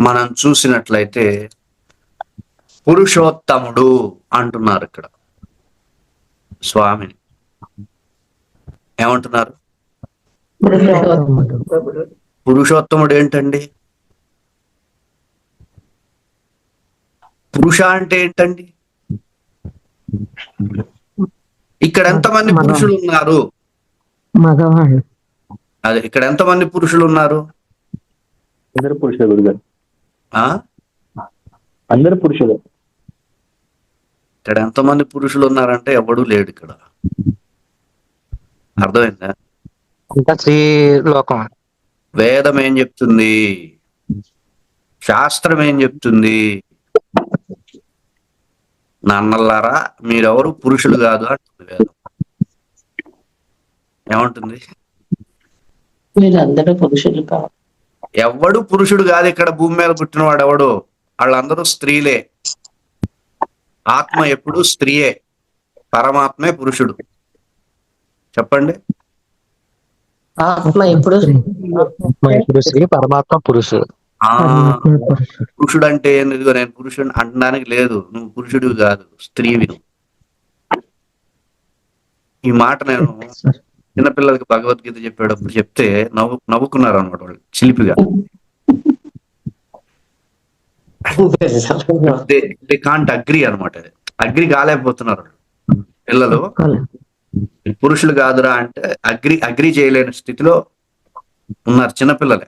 మనం చూసినట్లయితే పురుషోత్తముడు అంటున్నారు ఇక్కడ. స్వామిని. ఏమంటున్నారు? పురుషోత్తముడు ఏంటండి? పురుష అంటే ఏంటండి? ఇక్కడ ఎంతమంది పురుషులు ఉన్నారు మగవాళ్ళు. అదే ఇక్కడ ఎంతమంది పురుషులు ఉన్నారు. అందరు పురుషులు అందరు పురుషులు. ఇక్కడ ఎంతమంది పురుషులు ఉన్నారంటే ఎవడూ లేడు ఇక్కడ. అర్థమైందా? అంతా స్త్రీ లోకం. వేదం ఏం చెప్తుంది? శాస్త్రం ఏం చెప్తుంది? నన్నల్లారా మీరెవరు పురుషులు కాదు అంటుంది వేదం. ఏమంటుంది? మీరందరూ పురుషులు కాదు. ఎవడు పురుషుడు కాదు ఇక్కడ భూమి మీద పుట్టినవాడు ఎవడు? వాళ్ళందరూ స్త్రీలే. ఆత్మ ఎప్పుడు స్త్రీయే. పరమాత్మే పురుషుడు. చెప్పండి. ఆత్మ ఎప్పుడు స్త్రీ. పరమాత్మ పురుషుడు పురుషుడు పురుషుడు. అంటే ఏంది? ఇదిగో నేను పురుషుడు అనడానికి లేదు. నువ్వు పురుషుడివి కాదు స్త్రీవి. ఈ మాట నేను చిన్నపిల్లలకి భగవద్గీత చెప్పేటప్పుడు చెప్తే నవ్వు నవ్వుకున్నారు అనమాట వాళ్ళు చిలిపిగా. దే కాంట్ అగ్రి అనమాట అగ్రి కాలేకపోతున్నారు వాళ్ళు. పిల్లలు పురుషులు కాదురా అంటే అగ్రి అగ్రి చేయలేని స్థితిలో ఉన్నారు చిన్నపిల్లలే.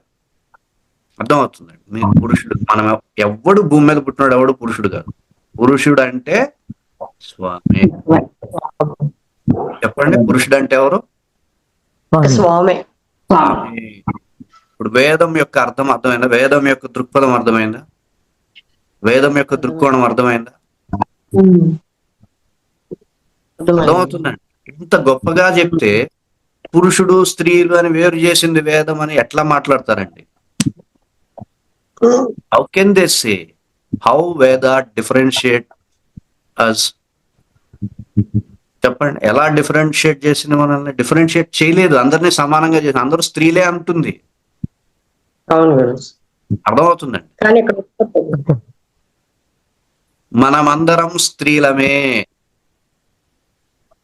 అర్థమవుతుందండి. మీరు పురుషుడు మనం ఎవ్- ఎవ్వడు భూమి మీద పుట్టినాడు ఎవడు పురుషుడు కాదు. పురుషుడు అంటే స్వామి. చెప్పండి పురుషుడు అంటే ఎవరు? స్వామి. ఇప్పుడు వేదం యొక్క అర్థం అర్థమైందా? వేదం యొక్క దృక్పథం అర్థమైందా? వేదం యొక్క దృక్కోణం అర్థమైందా? అర్థమవుతుందండి. ఇంత గొప్పగా చెప్తే పురుషుడు స్త్రీలు అని వేరు చేసింది వేదం అని ఎట్లా మాట్లాడతారండి? How can they say how Veda differentiate us చెప్పండి ఎలా డిఫరెన్షియేట్ చేసింది మనల్ని? డిఫరెన్షియేట్ చేయలేదు అందరినీ సమానంగా చేసింది. అందరూ స్త్రీలే అంటుంది. అవును అర్థమవుతుందండి? మనమందరం స్త్రీలమే.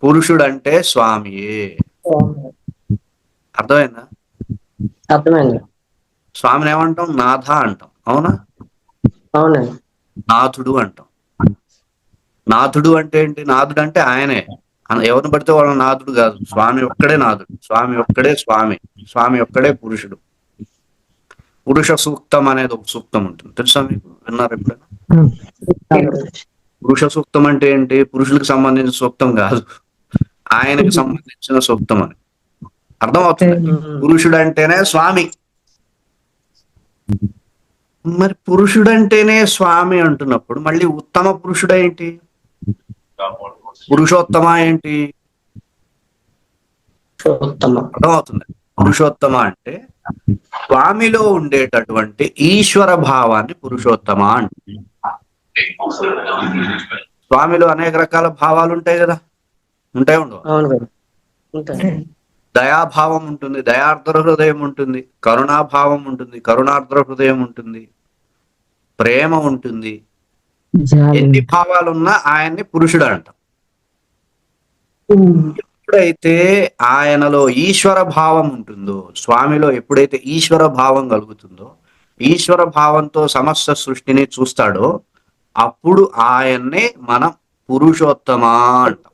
పురుషుడు అంటే స్వామియే. అర్థమైందా? అర్థమైంది. స్వామిని ఏమంటాం? నాథ అంటాం. అవునా? అవునండి. నాథుడు అంటాం. నాథుడు అంటే ఏంటి? నాథుడు అంటే ఆయనే. ఎవరిని పడితే వాళ్ళ నాథుడు కాదు. స్వామి ఒక్కడే నాథుడు స్వామి ఒక్కడే స్వామి. స్వామి ఒక్కడే పురుషుడు. పురుష సూక్తం అనేది ఒక సూక్తం ఉంటుంది. తెలుసా మీకు? విన్నారు ఎప్పుడైనా? పురుష సూక్తం అంటే ఏంటి? పురుషులకు సంబంధించిన సూక్తం కాదు. ఆయనకి సంబంధించిన సూక్తం అని. అర్థమవుతుంది? పురుషుడు అంటేనే స్వామి. మరి పురుషుడు అంటేనే స్వామి అంటున్నప్పుడు మళ్ళీ ఉత్తమ పురుషుడు ఏంటి పురుషోత్తమ ఏంటి? అర్థమవుతుంది. పురుషోత్తమ అంటే స్వామిలో ఉండేటటువంటి ఈశ్వర భావాన్ని పురుషోత్తమ అంటే. స్వామిలో అనేక రకాల భావాలు ఉంటాయి కదా. ఉంటాయి ఉండవు? అవును గురు ఉంటాయి. దయాభావం ఉంటుంది దయార్ద్ర హృదయం ఉంటుంది కరుణాభావం ఉంటుంది కరుణార్ద్ర హృదయం ఉంటుంది ప్రేమ ఉంటుంది. ఎన్ని భావాలున్నా ఆయన్ని పురుషుడు అంటాం. ఎప్పుడైతే ఆయనలో ఈశ్వర భావం ఉంటుందో స్వామిలో ఎప్పుడైతే ఈశ్వర భావం కలుగుతుందో ఈశ్వర భావంతో సమస్త సృష్టిని చూస్తాడో అప్పుడు ఆయన్నే మనం పురుషోత్తమ అంటాం.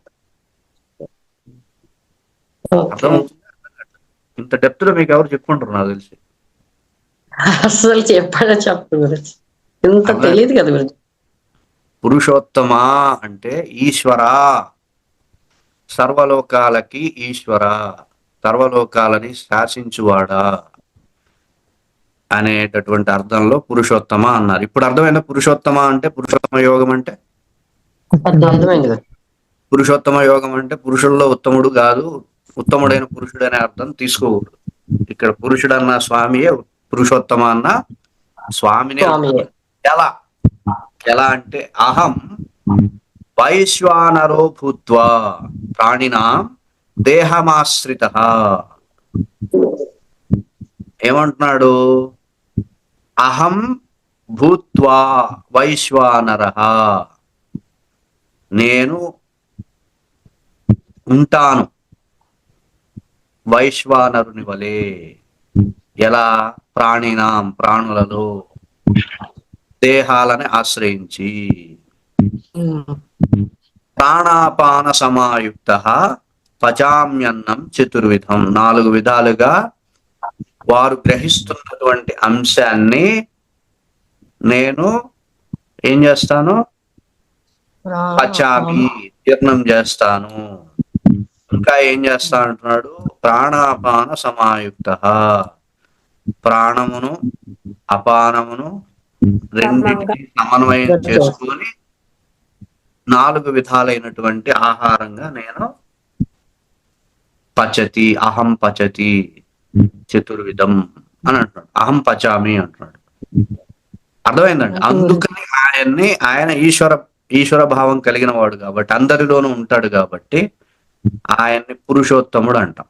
ఇంత డెప్త్లో మీకు ఎవరు చెప్పుకుంటారు నాకు తెలిసి? అసలు చెప్పాడా చెప్పు గురించి. ఇంత. తెలియదు కదా పురుషోత్తమ అంటే ఈశ్వర. సర్వలోకాలకి ఈశ్వర సర్వలోకాలని శాసించువాడా అనేటటువంటి అర్థంలో పురుషోత్తమ అన్నారు. ఇప్పుడు అర్థమైందా పురుషోత్తమ అంటే పురుషోత్తమ యోగం అంటే? పురుషోత్తమ యోగం అంటే పురుషుల్లో ఉత్తముడు కాదు ఉత్తముడైన పురుషుడు అనే అర్థం తీసుకోకూడదు. ఇక్కడ పురుషుడు అన్న స్వామియే పురుషోత్తమ అన్న స్వామినే. ఎలా? ఎలా అంటే అహం వైశ్వానరో భూత్వా ప్రాణినాం దేహమాశ్రిత. ఏమంటున్నాడు? అహం భూత్వా వైశ్వానర. నేను ఉంటాను వైశ్వానరుని వలె. ఎలా? ప్రాణినాం ప్రాణులలో దేహాలని ఆశ్రయించి. ప్రాణాపాన సమాయుక్త పచామ్యన్నం చతుర్విధం. నాలుగు విధాలుగా వారు గ్రహిస్తున్నటువంటి అంశాన్ని నేను ఏం చేస్తాను? పచామి జీర్ణం చేస్తాను. ఇంకా ఏం చేస్తా అంటున్నాడు? ప్రాణాపాన సమాయుక్త ప్రాణమును అపానమును రెండింటిని సమన్వయం చేసుకొని నాలుగు విధాలైనటువంటి ఆహారంగా నేను పచతి అహం పచతి చతుర్విధం అని అంటున్నాడు. అహం పచామి అంటున్నాడు. అర్థమైందండి? అందుకని ఆయన్ని ఆయన ఈశ్వర ఈశ్వర భావం కలిగిన వాడు కాబట్టి అందరిలోనూ ఉంటాడు కాబట్టి ఆయన్ని పురుషోత్తముడు అంటాం.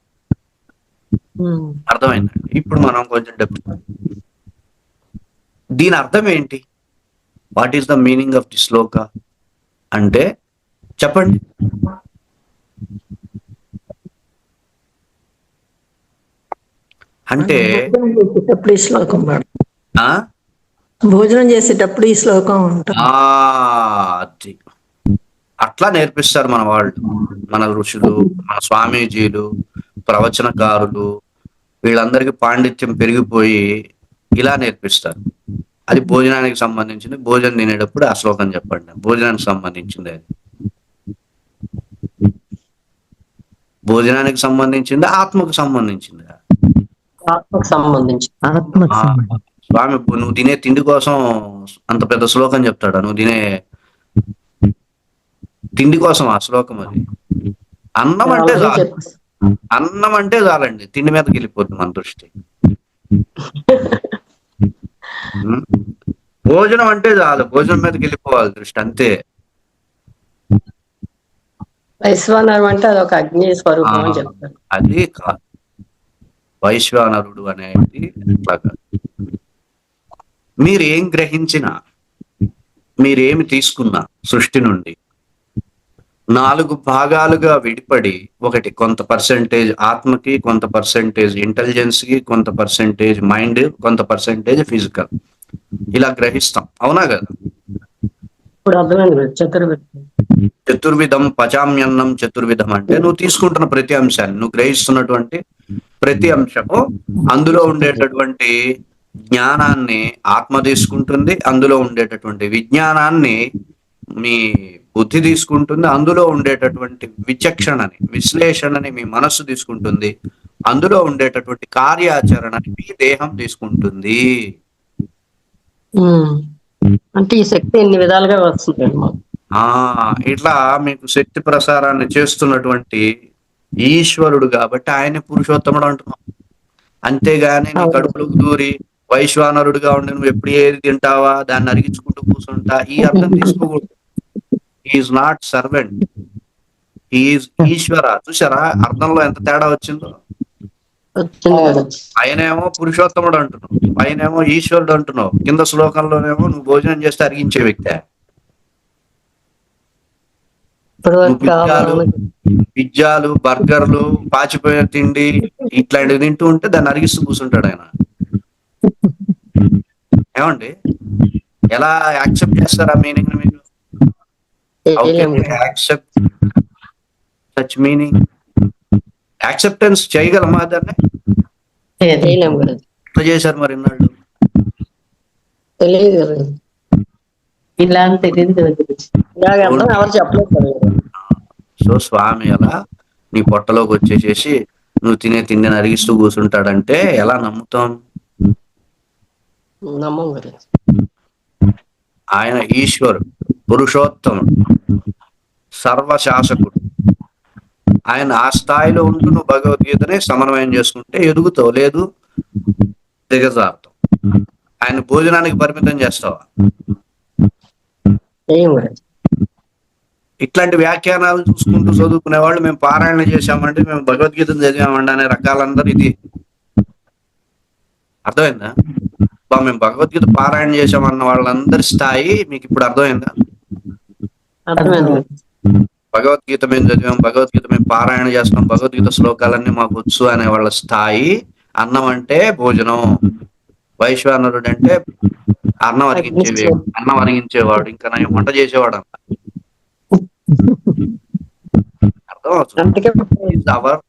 అర్థమైందండి? ఇప్పుడు మనం కొంచెం డెప్త్ దీని అర్థం ఏంటి? What is the meaning of the shloka? అంటే చెప్పండి. అంటే భోజనం చేసేటప్పుడు ఈ శ్లోకం భోజనం చేసేటప్పుడు ఈ శ్లోకం అట్లా నేర్పిస్తారు మన వాళ్ళు. మన ఋషులు మన స్వామీజీలు ప్రవచనకారులు వీళ్ళందరికీ పాండిత్యం పెరిగిపోయి ఇలా నేర్పిస్తారు. అది భోజనానికి సంబంధించింది. భోజనం తినేటప్పుడు ఆ శ్లోకం చెప్పండి. భోజనానికి సంబంధించింది అది. భోజనానికి సంబంధించింది? ఆత్మకు సంబంధించింది? ఆత్మకు సంబంధించి స్వామి నువ్వు తినే తిండి కోసం అంత పెద్ద శ్లోకం చెప్తాడా? నువ్వు తినే తిండి కోసం ఆ శ్లోకం అది? అన్నం అంటే చాలు. అన్నం అంటే చాలండి. తిండి మీదకి వెళ్ళిపోతుంది మన దృష్టి? భోజనం అంటే చాలు. భోజనం మీదకి వెళ్ళిపోవాలి దృష్టి అంతే. వైశ్వానరం అంటే అది ఒక అగ్ని స్వరూపం అని చెప్తారు. అది కాదు. వైశ్వానరుడు అనేది అట్లా మీరు ఏం గ్రహించినా మీరేమి తీసుకున్నా సృష్టి నుండి నాలుగు భాగాలుగా విడిపడి ఒకటి కొంత పర్సెంటేజ్ ఆత్మకి కొంత పర్సెంటేజ్ ఇంటెలిజెన్స్కి కొంత పర్సెంటేజ్ మైండ్ కొంత పర్సెంటేజ్ ఫిజికల్ ఇలా గ్రహిస్తాం. అవునా కదా? చతుర్విధం పచామ్యన్నం చతుర్విధం అంటే నువ్వు తీసుకుంటున్న ప్రతి అంశాన్ని నువ్వు గ్రహిస్తున్నటువంటి ప్రతి అంశము అందులో ఉండేటటువంటి జ్ఞానాన్ని ఆత్మ తీసుకుంటుంది అందులో ఉండేటటువంటి విజ్ఞానాన్ని మీ బుద్ధి తీసుకుంటుంది అందులో ఉండేటటువంటి విచక్షణని విశ్లేషణని మీ మనస్సు తీసుకుంటుంది అందులో ఉండేటటువంటి కార్యాచరణని మీ దేహం తీసుకుంటుంది. అంటే ఈ శక్తి ఎన్ని విధాలుగా వస్తుంది ఇట్లా మీకు శక్తి ప్రసారాన్ని చేస్తున్నటువంటి ఈశ్వరుడు కాబట్టి ఆయన పురుషోత్తముడు అంటున్నాం. అంతేగాని నీ కడుపులోకి దూరి వైశ్వానరుడుగా ఉండి నువ్వు ఎప్పుడు ఏది తింటావా దాన్ని అరిగించుకుంటూ కూర్చుంటా ఈ అర్థం తీసుకోకూడదు. Is not servant is Ishwara. చూసారా అర్థంలో ఎంత తేడా వచ్చిందో? ఆయనేమో పురుషోత్తముడు అంటున్నావు. ఆయనేమో ఈశ్వరుడు అంటున్నావు. కింద శ్లోకంలోనేమో నువ్వు భోజనం చేస్తే అరిగించే వ్యక్తే. పిజ్జాలు పిజ్జాలు బర్గర్లు పాచిపోయిన తిండి ఇట్లాంటివి తింటూ ఉంటే దాన్ని అరిగిస్తూ కూర్చుంటాడు ఆయన. ఏమండి? ఎలా యాక్సెప్ట్ చేస్తారా మీనింగ్ మీరు? యాక్సెప్టెన్స్ చేయగలమా దాన్ని? చేయలేము కదా. ఎట్లా చేశారు మరి ఇన్నాళ్ళు. తెలియదు కదా. ఇలా తెలియదు ఎవరు చెప్పలేదు సో స్వామి అలా నీ పొట్టలోకి వచ్చేసేసి నువ్వు తినే తిండిని అరిగిస్తూ కూర్చుంటాడంటే ఎలా నమ్ముతాం? నమ్మం ఆయన ఈశ్వరుడు పురుషోత్తముడు. సర్వశాసకుడు. ఆయన ఆ స్థాయిలో ఉంటూ నువ్వు భగవద్గీతని సమన్వయం చేసుకుంటే ఎదుగుతావు. లేదు దిగజారుతావు. ఆయన భోజనానికి పరిమితం చేస్తావా? ఇట్లాంటి వ్యాఖ్యానాలు చూసుకుంటూ చదువుకునే వాళ్ళు మేము పారాయణ చేశామంటే మేము భగవద్గీతను చదివామండి అనే రకాలందరూ ఇది. అర్థమైందా? మేము భగవద్గీత పారాయణ చేసామన్న వాళ్ళందరి స్థాయి మీకు ఇప్పుడు అర్థమైంది? భగవద్గీత మేము చదివాం? భగవద్గీత మేము పారాయణ చేస్తున్నాం? భగవద్గీత శ్లోకాలన్నీ మాకు వచ్చు అనే వాళ్ళ స్థాయి అన్నం అంటే భోజనం. వైశ్వానరుడు అంటే అన్నం అరిగించేవి. అన్నం అరిగించేవాడు. ఇంకా నేను వంట చేసేవాడు అంట అర్థం అవర్